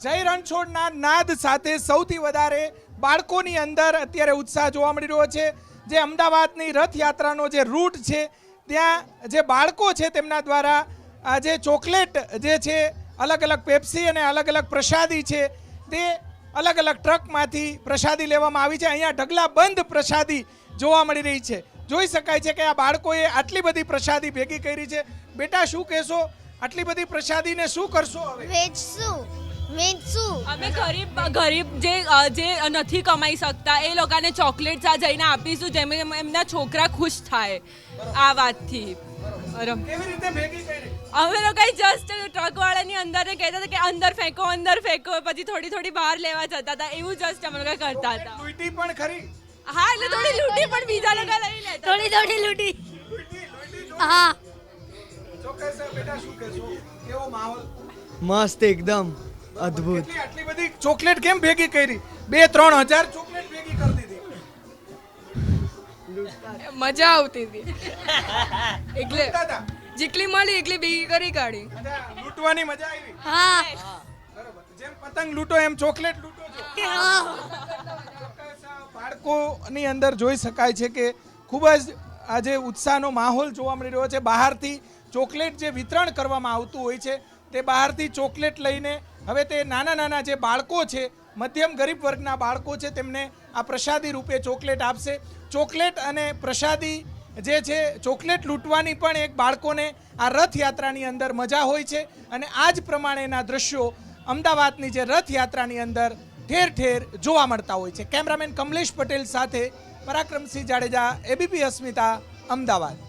જય રણછોડના નાદ સાથે સૌથી વધારે બાળકોની અંદર અત્યારે ઉત્સાહ જોવા મળી રહ્યો છે. જે અમદાવાદની રથયાત્રાનો જે રૂટ છે, ત્યાં જે બાળકો છે તેમના દ્વારા, આ જે ચોકલેટ જે છે, અલગ અલગ પેપ્સી અને અલગ અલગ પ્રસાદી છે, તે અલગ અલગ ટ્રકમાંથી પ્રસાદી લેવામાં આવી છે. અહીંયા ઢગલા બંધ પ્રસાદી જોવા મળી રહી છે. જોઈ શકાય છે કે આ બાળકોએ આટલી બધી પ્રસાદી ભેગી કરી છે. બેટા, શું કહેશો? આટલી બધી પ્રસાદીને શું કરશો હવે? વેચશું. વેચશું અમે ગરીબ ગરીબ જે જે નથી કમાઈ શકતા એ લોકોને ચોકલેટ ચા જઈને આપીશું જેમ એમ- એમના છોકરા ખુશ થાય આ વાતથી. બરાબર. કેવી રીતે ભેગી કરી? અમે લોકો જસ્ટ ટ્રક વાળાની અંદર કહેતા હતા કે અંદર ફેંકો અંદર ફેંકો પછી થોડી થોડી બહાર લેવા જતા હતા. એવું જસ્ટ અમે લોકો કરતા હતા. લૂંટી પણ ખરી? હા એટલે થોડી લૂંટી પણ બીજા લોકો લઈ લેતા થોડી થોડી લૂંટી. હા. ચોક્કસ બેટા શું કહેશો? કેવો માહોલ? મસ્ત એકદમ. અદ્ભુત. આટલી બધી ચોકલેટ કેમ ભેગી કરી? બે ત્રણ હજાર ચોકલેટ ભેગી કરી દીધી. મજા આવતી હતી. એટલે જેટલી મળી એટલી ભેગી કરી કાઢી. લૂંટવાની મજા આવી. હા. જેમ પતંગ લૂંટો એમ ચોકલેટ લૂંટો બાળકોની અંદર જોઈ શકાય છે કે ખૂબ જ આજે ઉત્સાહનો માહોલ જોવા મળી રહ્યો છે. બહારથી ચોકલેટ જે વિતરણ કરવામાં આવતું હોય છે તે બહારથી ચોકલેટ લઈને હવે તે નાના નાના જે બાળકો છે, મધ્યમ ગરીબ વર્ગના બાળકો છે, તેમને આ પ્રસાદી રૂપે ચોકલેટ આપશે. ચોકલેટ અને પ્રસાદી જે છે, ચોકલેટ લૂંટવાની પણ એક બાળકોને આ રથયાત્રાની અંદર મજા હોય છે અને આ જ પ્રમાણેના દ્રશ્યો અમદાવાદની જે રથયાત્રાની અંદર ઠેર ઠેર જોવા મળતા હોય છે. કેમેરામેન કમલેશ પટેલ સાથે પરાક્રમસિંહ જાડેજા, એબીપી અસ્મિતા, અમદાવાદ.